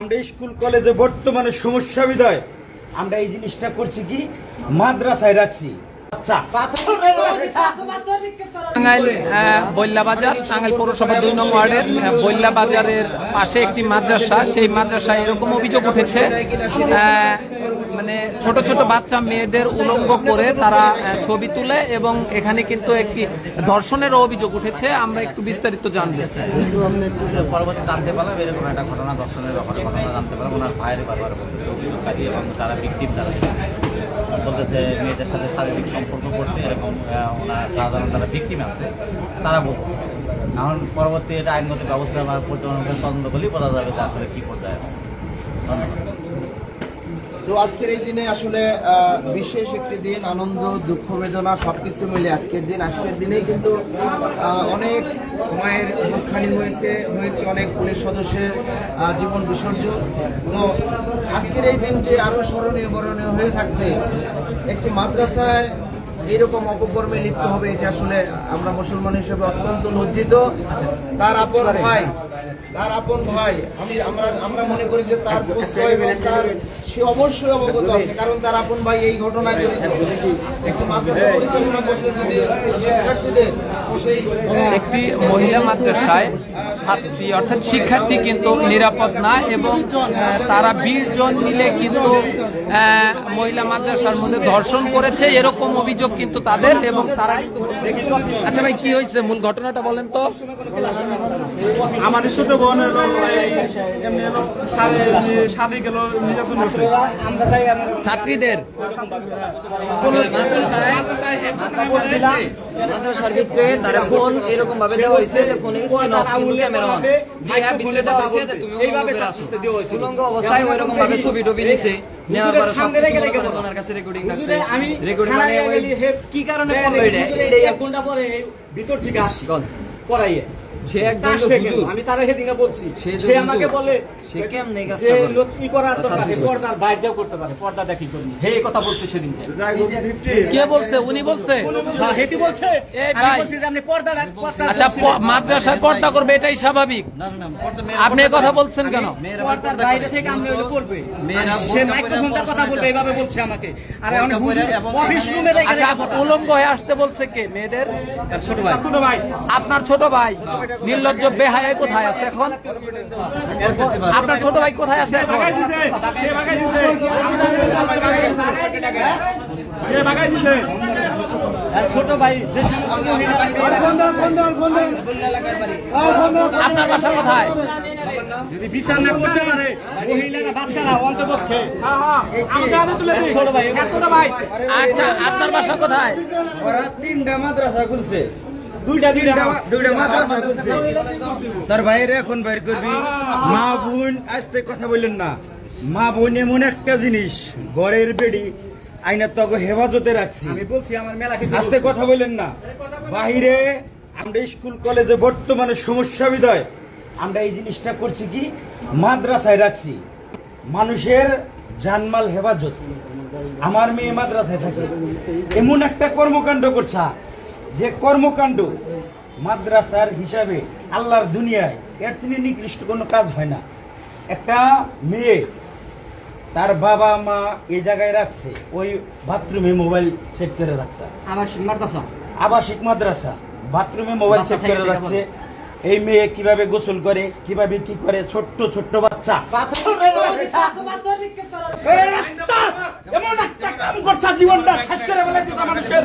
আমরা স্কুল, কলেজে বর্তমানে সমস্যা বিধায় আমরা এই জিনিসটা করছি কি? মাদ্রাসায় রাখছি। আচ্ছা। টাঙ্গাইল টাঙ্গাইল দুই বাজারের পাশে একটি মাদ্রাসা। সেই মাদ্রাসায় এরকম অভিযোগ উঠেছে মানে ছোট ছোট বাচ্চা মেয়েদের উলঙ্গ করে তারা ছবি তুলে এবং এখানে কিন্তু একটি ধর্ষণের অভিযোগ উঠেছে। আমরা একটু বিস্তারিত জানব। পরবর্তী জানতে পারলাম, এরকম একটা ঘটনা দর্শনের ব্যাপারে ঘটনা জানতে পারলাম। ওনার ভাইয়ের বারবার অভিযোগকারী এবং যারা ভিকটিম যারা বলতেছে, মেয়েদের সাথে শারীরিক সম্পর্ক করছে, এরকম ওনার সাধারণ যারা ভিকটিম আছে, তারা বলছে এখন পরবর্তী এটা আইনগত ব্যবস্থা বা পর্যটন তদন্ত করলেই বোঝা যাবে আসলে কি পর্যায়ে আছে। ধন্যবাদ। তো আজকের এই দিনে আসলে বিশেষ একটি দিন, আনন্দ, দুঃখ, বেদনা, সবকিছু মিলে আজকের দিন। আজকের দিনেই কিন্তু অনেক মায়ের মুখখানি হয়েছে হয়েছে অনেক পুলিশ সদস্যের জীবন বিসর্জন। তো আজকের এই দিনটি আরও স্মরণীয়, বরণীয় হয়ে থাকতে একটি মাদ্রাসায় এইরকম অপকর্মে লিপ্ত হবে, এটা আসলে আমরা মুসলমান হিসেবে অত্যন্ত লজ্জিত। তার আপন ভাই, তার আপন ভাই, আমি, আমরা আমরা মনে করি যে তার সে অবশ্যই অবগত আছে কারণ তার আপন ভাই এই ঘটনায় জড়িত। একটি মাদ্রাসা পরিচালনা করতে যদি শিক্ষার্থীদের একটি মহিলা মাদ্রাসায় ছাত্রী অর্থাৎ শিক্ষার্থী কিন্তু নিরাপদ না এবং তারা বিশ জন মিলে কিন্তু আহ, মহিলা মাদ্রাসার মধ্যে ধর্ষণ করেছে এরকম অভিযোগ কিন্তু তাদের এবং তারা আচ্ছা ভাই কি হয়েছে? মূল ঘটনাটা বলেন তো। আমার ছোট বোন এলো এমনি এলো সাড়ে সাড়ে গেল নির্যাতন করছে ছাত্রীদের মাদ্রাসার ভিতরে তারা ফোন এরকম ভাবে দেওয়া হয়েছে যে ফোনে স্ক্রিন অফ কিন্তু ক্যামেরা অন দিয়ে ভিতরে দেওয়া হয়েছে যে তুমি উলঙ্গ আসো উলঙ্গ অবস্থায় ওইরকম ভাবে ছবি টবি নিছে নেওয়ার পরে সব কিছু মনে করে ওনার কাছে রেকর্ডিং রাখছে রেকর্ডিং মানে কি কারণে করল এটা এক ঘণ্টা পরে ভিতর থেকে আসি? পড়াইয়ে সে? হুজুর। আমি তারা বলছি। সে সে। আমাকে বলে সে কেমনে করে? লক্ষ্মী করার দরকার। পর্দার বাইরেও করতে পারে পর্দা দেখি করবি হে কথা বলছে সেদিন কে বলছে? উনি বলছে? হ্যাঁ, হেতি বলছে। আমি বলছি যে আপনি পর্দা আচ্ছা মাদ্রাসায় পর্দা করবে এটাই স্বাভাবিক। আপনি কথা বলছেন কেন? পর্দার বাইরে থেকে আমি করবে। সে মাইক্রোফোনটা কথা বলবে এইভাবে বলছে আমাকে। আর অফিস রুমে আচ্ছা উলঙ্গ হয়ে আসতে বলছে কে মেয়েদের ছোট ভাই। ছোট ভাই। আপনার ছোট ভাই। নির্লজ্জ বেহায় কোথায় আছে এখন? আপনার ছোট ভাই কোথায় আছে এখন? ভাগাই দিছে কে ভাগাই দিছে কে ভাগাই দিছে আর ছোট ভাই যে সমস্ত মহিলা আপনার বাসা কোথায়? যদি বিচার না করতে পারে মহিলারা বাচ্চারা অন্তপক্ষে। হ্যাঁ হ্যাঁ ছোট ভাই আচ্ছা আপনার বাসা কোথায়? তিনটা মাদ্রাসা খুলছে। তার বাইরে এখন বাইর করবি। মা বোন আসতে কথা বললেন না। মা বোন এমন একটা জিনিস ঘরের বেড়ি আইনা তো হেফাজতে রাখছি। আমি বলছি আমার মেলা কিছু আস্তে কথা বললেন না। বাহিরে আমরা স্কুল কলেজে বর্তমানে সমস্যা বিধায় আমরা এই জিনিসটা করছি কি? মাদ্রাসায় রাখছি। মানুষের জানমাল হেফাজত। আমার মেয়ে মাদ্রাসায় থাকে। এমন একটা কর্মকাণ্ড করছা। যে কর্মকাণ্ড মাদ্রাসার হিসাবে আল্লাহর দুনিয়ায় এর থেকে নিকৃষ্ট কোনো কাজ হয় না। একটা মেয়ে তার বাবা মা এই জায়গায় রাখছে ওই বাথরুমে মোবাইল সেট করে রাখছে। আমার মাদ্রাসা? আবাসিক মাদ্রাসা বাথরুমে মোবাইল সেট করে রাখছে। এই মেয়ে কীভাবে গোসল করে কীভাবে কি করে ছোট্ট ছোট্ট বাচ্চা। এমন একটা কাম করছে জীবনটা শেষ করে ফেলাইছে মানুষের।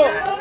আরে